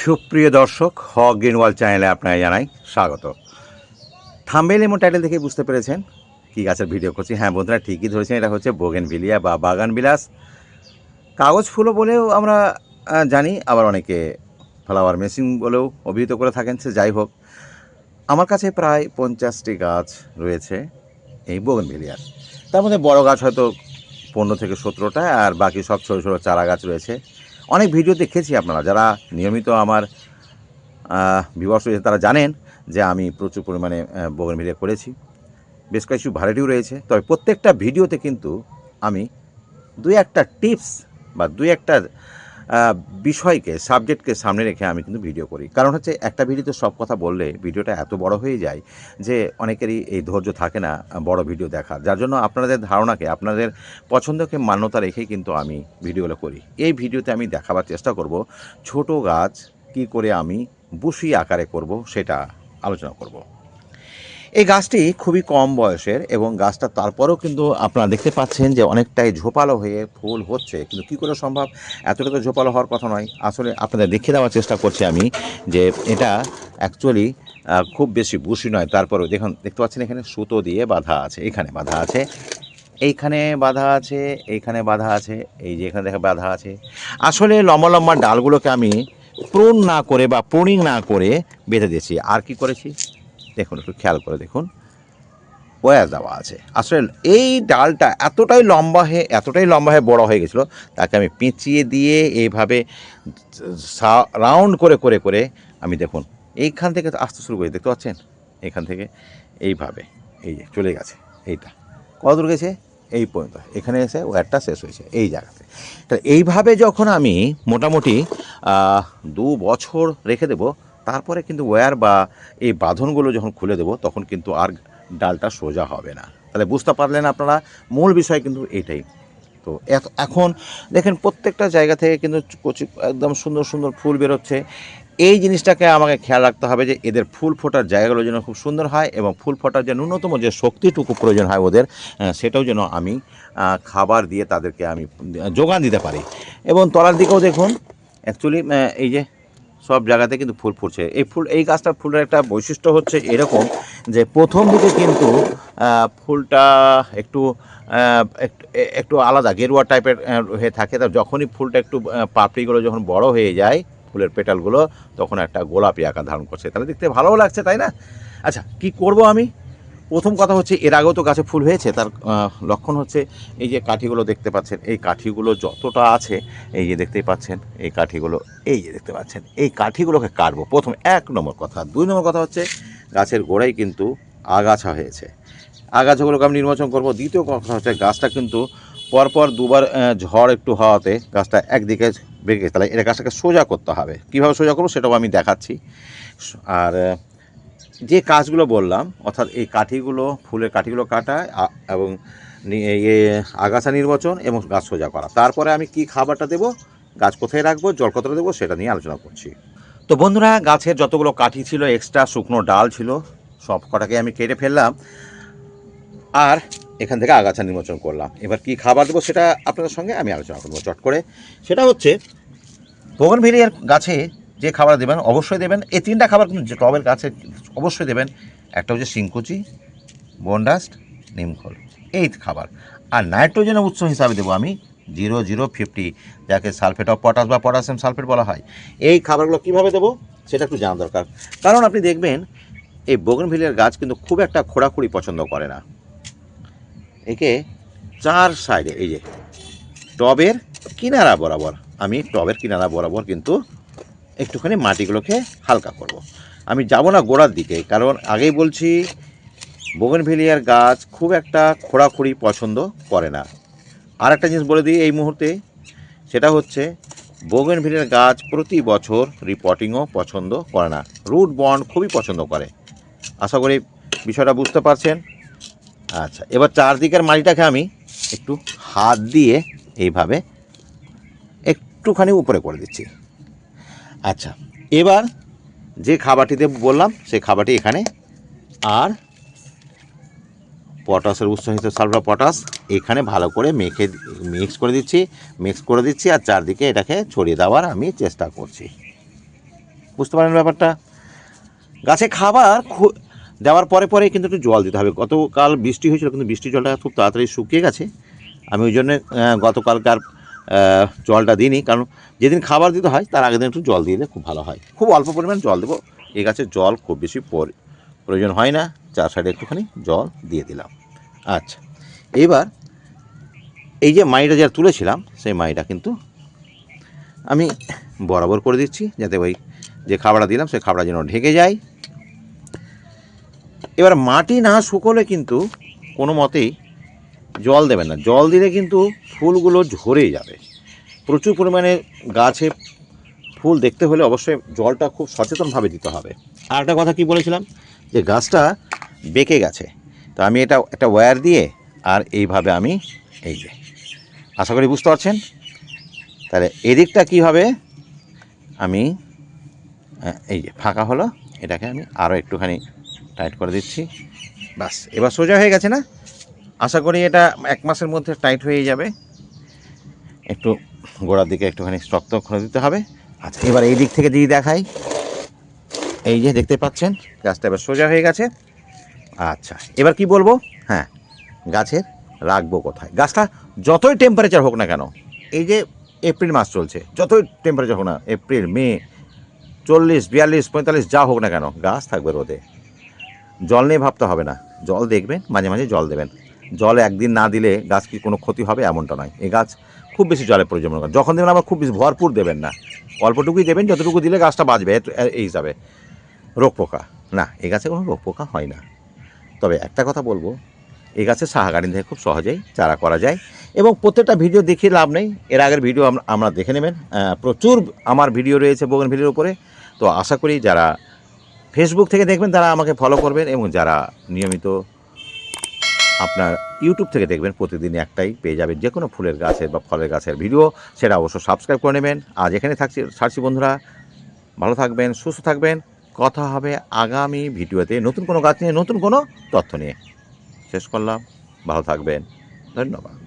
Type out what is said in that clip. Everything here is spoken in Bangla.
সুপ্রিয় দর্শক, হক গ্রিনওয়াল চ্যানেলে আপনাকে জানাই স্বাগত। থাম্বেল এবং টাইটেল দেখে বুঝতে পেরেছেন কী গাছের ভিডিও করছি। হ্যাঁ বন্ধুরা, ঠিকই ধরেছেন, এটা হচ্ছে বোগেন ভিলিয়া বা বাগান বিলাস কাগজ ফুলও বলেও আমরা জানি, আবার অনেকে ফ্লাওয়ার মেশিন বলেও অভিহিত করে থাকেন, সে যাই হোক। আমার কাছে প্রায় পঞ্চাশটি গাছ রয়েছে এই বোগেন ভিলিয়ার তার মধ্যে বড় গাছ হয়তো পনেরো থেকে সতেরোটা, আর বাকি সব ছোটো ছোটো চারা গাছ রয়েছে। অনেক ভিডিও দেখেছি আপনারা, যারা নিয়মিত আমার বিবর্ষ তারা জানেন যে আমি প্রচুর পরিমাণে বগন ভিডিও করেছি। বেশ কিছু ভ্যারাইটিও রয়েছে। তবে প্রত্যেকটা ভিডিওতে কিন্তু আমি দুই একটা টিপস বা দুই একটা বিষয়কে সাবজেক্টকে সামনে রেখে আমি কিন্তু ভিডিও করি। কারণ হচ্ছে একটা ভিডিওতে সব কথা বললে ভিডিওটা এত বড় হয়ে যায় যে অনেকেরই এই ধৈর্য থাকে না বড় ভিডিও দেখার। যার জন্য আপনাদের ধারণাকে, আপনাদের পছন্দকে মান্যতা রেখেই কিন্তু আমি ভিডিওগুলো করি। এই ভিডিওতে আমি দেখাবার চেষ্টা করব, ছোট গাছ কি করে আমি বুশি আকারে করব সেটা আলোচনা করব। এই গাছটি খুবই কম বয়সের এবং গাছটা তারপরেও কিন্তু আপনারা দেখতে পাচ্ছেন যে অনেকটাই ঝোপালো হয়ে ফুল হচ্ছে। কিন্তু কী করে সম্ভব? এতটা তো ঝোপালো হওয়ার কথা নয়। আসলে আপনাদের দেখিয়ে দেওয়ার চেষ্টা করছি আমি যে এটা অ্যাকচুয়ালি খুব বেশি বুশি নয়। তারপরেও দেখুন, দেখতে পাচ্ছেন এখানে সুতো দিয়ে বাঁধা আছে, এখানে বাঁধা আছে, এইখানে বাঁধা আছে, এইখানে বাঁধা আছে, এই যে এখানে দেখা বাঁধা আছে। আসলে লম্বা লম্বা ডালগুলোকে আমি প্রুন না করে বা প্রুনিং না করে বেঁধে দিয়েছি। আর কি করেছি? দেখুন, একটু খেয়াল করে দেখুন। ওয়ার দেওয়া আছে। আসলে এই ডালটা এতটাই লম্বা হয়ে, এতটাই লম্বা হয়ে বড় হয়ে গেছিল, তাকে আমি পেঁচিয়ে দিয়ে এইভাবে রাউন্ড করে করে করে আমি দেখুন, এইখান থেকে আসতে শুরু করি, দেখতে পাচ্ছেন? এখান থেকে এইভাবে, এই যে চলে গেছে, এইটা। কত দূর গেছে? এই পর্যন্ত। এখানে এসে ওয়ারটা শেষ হয়েছে, এই জায়গাতে। তা এইভাবে যখন আমি মোটামুটি দু বছর রেখে দেব তারপরে কিন্তু ওয়্যার বা এই বাঁধনগুলো যখন খুলে দেব, তখন কিন্তু আর ডালটা সোজা হবে না। তাহলে বুঝতে পারলেন আপনারা, মূল বিষয় কিন্তু এইটাই তো এখন দেখেন প্রত্যেকটা জায়গা থেকে কিন্তু কচি, একদম সুন্দর সুন্দর ফুল বেরোচ্ছে। এই জিনিসটাকে আমাকে খেয়াল রাখতে হবে যে এদের ফুল ফোটার জায়গাগুলো যেন খুব সুন্দর হয় এবং ফুল ফোটার যে ন্যূনতম যে শক্তিটুকু প্রয়োজন হয় ওদের সেটাও যেন আমি খাবার দিয়ে তাদেরকে আমি যোগান দিতে পারি। এবং তলার দিকেও দেখুন অ্যাকচুয়ালি এই যে সব জায়গাতে কিন্তু ফুল ফুটছে। এই ফুল, এই গাছটার ফুলের একটা বৈশিষ্ট্য হচ্ছে এরকম যে প্রথম দিকে কিন্তু ফুলটা একটু একটু আলাদা, গেরুয়া টাইপের হয়ে থাকে। তা যখনই ফুলটা একটু পাপড়িগুলো যখন বড় হয়ে যায়, ফুলের পেটালগুলো, তখন একটা গোলাপি আকার ধারণ করছে। তাহলে দেখতে ভালোও লাগছে, তাই না? আচ্ছা কি করব আমি? প্রথম কথা হচ্ছে, এর আগেও তো গাছে ফুল হয়েছে, তার লক্ষণ হচ্ছে এই যে কাঠিগুলো দেখতে পাচ্ছেন, এই কাঠিগুলো যতটা আছে, এই যে দেখতেই পাচ্ছেন, এই কাঠিগুলো, এই যে দেখতে পাচ্ছেন, এই কাঠিগুলোকে কাটবো। প্রথম এক নম্বর কথা। দুই নম্বর কথা হচ্ছে, গাছের গোড়ায় কিন্তু আগাছা হয়েছে। আগাছাগুলোকে আমি নির্বাচন করব। দ্বিতীয় কথা হচ্ছে, গাছটা কিন্তু পরপর দুবার ঝড় একটু হওয়াতে গাছটা একদিকে বেঁকে তাহলে এটা গাছটাকে সোজা করতে হবে। কীভাবে সোজা করব সেটাও আমি দেখাচ্ছি। আর যে কাজগুলো বললাম, অর্থাৎ এই কাঠিগুলো, ফুলের কাঠিগুলো কাটা এবং আগাছা নির্বাচন এবং গাছ সোজা করা। তারপরে আমি কি খাবারটা দেবো, গাছ কোথায় রাখব, জল কতটা দেবো, সেটা নিয়ে আলোচনা করছি। তো বন্ধুরা, গাছের যতগুলো কাঠি ছিল এক্সট্রা শুকনো ডাল ছিল, সব কটাকে আমি কেটে ফেললাম, আর এখান থেকে আগাছা নির্বাচন করলাম। এবার কি খাবার দেবো, সেটা আপনাদের সঙ্গে আমি আলোচনা করব চট করে। সেটা হচ্ছে বোগনভেলিয়ার গাছে যে খাবার দেবেন, অবশ্যই দেবেন। এই তিনটা খাবার কিন্তু টবের গাছে অবশ্যই দেবেন। একটা হচ্ছে শিংকুচি বনডাস্ট নিমখল এই খাবার। আর নাইট্রোজেনের উৎস হিসাবে দেবো আমি জিরো জিরো ফিফটি, যাকে সালফেট অফ পটাশ বা পটাশিয়াম সালফেট বলা হয়। এই খাবারগুলো কীভাবে দেবো সেটা একটু জানা দরকার। কারণ আপনি দেখবেন, এই বোগনভিলিয়ার গাছ কিন্তু খুব একটা খোঁড়াখুড়ি পছন্দ করে না। একে চার সাইডে, এই যে টবের কিনারা বরাবর, আমি টবের কিনারা বরাবর কিন্তু একটুখানি মাটিগুলোকে হালকা করব। আমি যাব না গোড়ার দিকে, কারণ আগেই বলছি বোগেনভেলিয়ার গাছ খুব একটা খোঁড়াখুড়ি পছন্দ করে না। আর একটা জিনিস বলে দিই এই মুহূর্তে, সেটা হচ্ছে বোগেনভেলিয়ার গাছ প্রতি বছর রিপোর্টিংও পছন্দ করে না। রুট বন্ড খুবই পছন্দ করে। আশা করি বিষয়টা বুঝতে পারছেন। আচ্ছা এবার চারদিকের মাটিটাকে আমি একটু হাত দিয়ে এইভাবে একটুখানি উপরে করে দিচ্ছি। আচ্ছা এবার যে খাবারটিতে বললাম, সেই খাবারটি এখানে। আর পটাশের উৎস হিসেবে সালফার পটাশ। এখানে ভালো করে মেখে, মিক্স করে দিচ্ছি, মিক্স করে দিচ্ছি, আর চারদিকে এটাকে ছড়িয়ে দেওয়ার আমি চেষ্টা করছি। বুঝতে পারেন ব্যাপারটা? গাছে খাবার দেওয়ার পরে পরে কিন্তু একটু জল দিতে হবে। গতকাল বৃষ্টি হয়েছিল, কিন্তু বৃষ্টির জলটা খুব তাড়াতাড়ি শুকিয়ে গেছে। আমি ওই জন্যে গতকালকার জলটা দিইনি। কারণ যেদিন খাবার দিতে হয়, তার আগের দিন একটু জল দিয়ে দিলে খুব ভালো হয়। খুব অল্প পরিমাণ জল দেবো। এই গাছে জল খুব বেশি পরি- প্রয়োজন হয় না। চার সাইডে একটুখানি জল দিয়ে দিলাম। আচ্ছা এবার এই যে মাইটা যা তুলেছিলাম, সেই মাইটা কিন্তু আমি বরাবর করে দিচ্ছি, যাতে ওই যে খাবারটা দিলাম, সেই খাবারটা যেন ঢেকে যায়। এবার মাটি না শুকোলে কিন্তু কোনো মতেই জল দেবেন না। জল দিলে কিন্তু ফুলগুলো ঝরে যাবে। প্রচুর পরিমাণে গাছে ফুল দেখতে হলে অবশ্যই জলটা খুব সচেতনভাবে দিতে হবে। আর একটা কথা কি বলেছিলাম? যে গাছটা বেঁকে গেছে। তো আমি এটা একটা ওয়্যার দিয়ে আর এইভাবে আমি এই যে আশা করি বুঝতে পারছেন? তাহলে এদিকটা কী হবে? আমি আহ, এই যে ফাঁকা হলো। এটাকে আমি আরও একটুখানি টাইট করে দিচ্ছি। বাস এবার সোজা হয়ে গেছে না? আশা করি এটা এক মাসের মধ্যে টাইট হয়ে যাবে। একটু গোড়ার দিকে একটুখানি শক্ত করে দিতে হবে। আচ্ছা এবার এই দিক থেকে যদি দেখাই, এই যে দেখতে পাচ্ছেন, গাছটা এবার সোজা হয়ে গেছে। আচ্ছা এবার কি বলব? হ্যাঁ গাছের রাখব কোথায়? গাছটা যতই টেম্পারেচার হোক না কেন, এই যে এপ্রিল মাস চলছে, যতই টেম্পারেচার হোক না, এপ্রিল, মে, চল্লিশ, বিয়াল্লিশ, পঁয়তাল্লিশ, যা হোক না কেন, গাছ থাকবে রোদে। জল নিয়ে ভাবতে হবে না, জল দেখবেন, মাঝে মাঝে জল দেবেন। জল একদিন না দিলে গাছ কি কোনো ক্ষতি হবে? এমনটা নয়। এই গাছ খুব বেশি জলের প্রয়োজন মনে যখন দেবেন আবার খুব বেশি ভরপুর দেবেন না। অল্পটুকুই দেবেন, যতটুকু দিলে গাছটা বাঁচবে এই হিসাবে। রোগ পোকা। না এই গাছে কোনো রোগ পোকা হয় না। তবে একটা কথা বলব এই গাছের সাহাগাড়ি থেকে খুব সহজেই চারা করা যায় এবং প্রত্যেকটা ভিডিও দেখিয়ে লাভ নেই। এর আগের ভিডিও আমরা দেখে নেবেন। প্রচুর আমার ভিডিও রয়েছে বোগন ভিডিওর উপরে। তো আশা করি যারা ফেসবুক থেকে দেখবেন তারা আমাকে ফলো করবেন এবং যারা নিয়মিত আপনার ইউটিউব থেকে দেখবেন প্রতিদিন একটাই পেয়ে যাবেন যে কোনো ফুলের গাছের বা ফলের গাছের ভিডিও, সেটা অবশ্য সাবস্ক্রাইব করে নেবেন। আজ এখানে থাকছি ছাড়ছি বন্ধুরা। ভালো থাকবেন, সুস্থ থাকবেন। কথা হবে আগামী ভিডিওতে নতুন কোনো গাছ নিয়ে, নতুন কোনো তথ্য নিয়ে। শেষ করলাম। ভালো থাকবেন। ধন্যবাদ।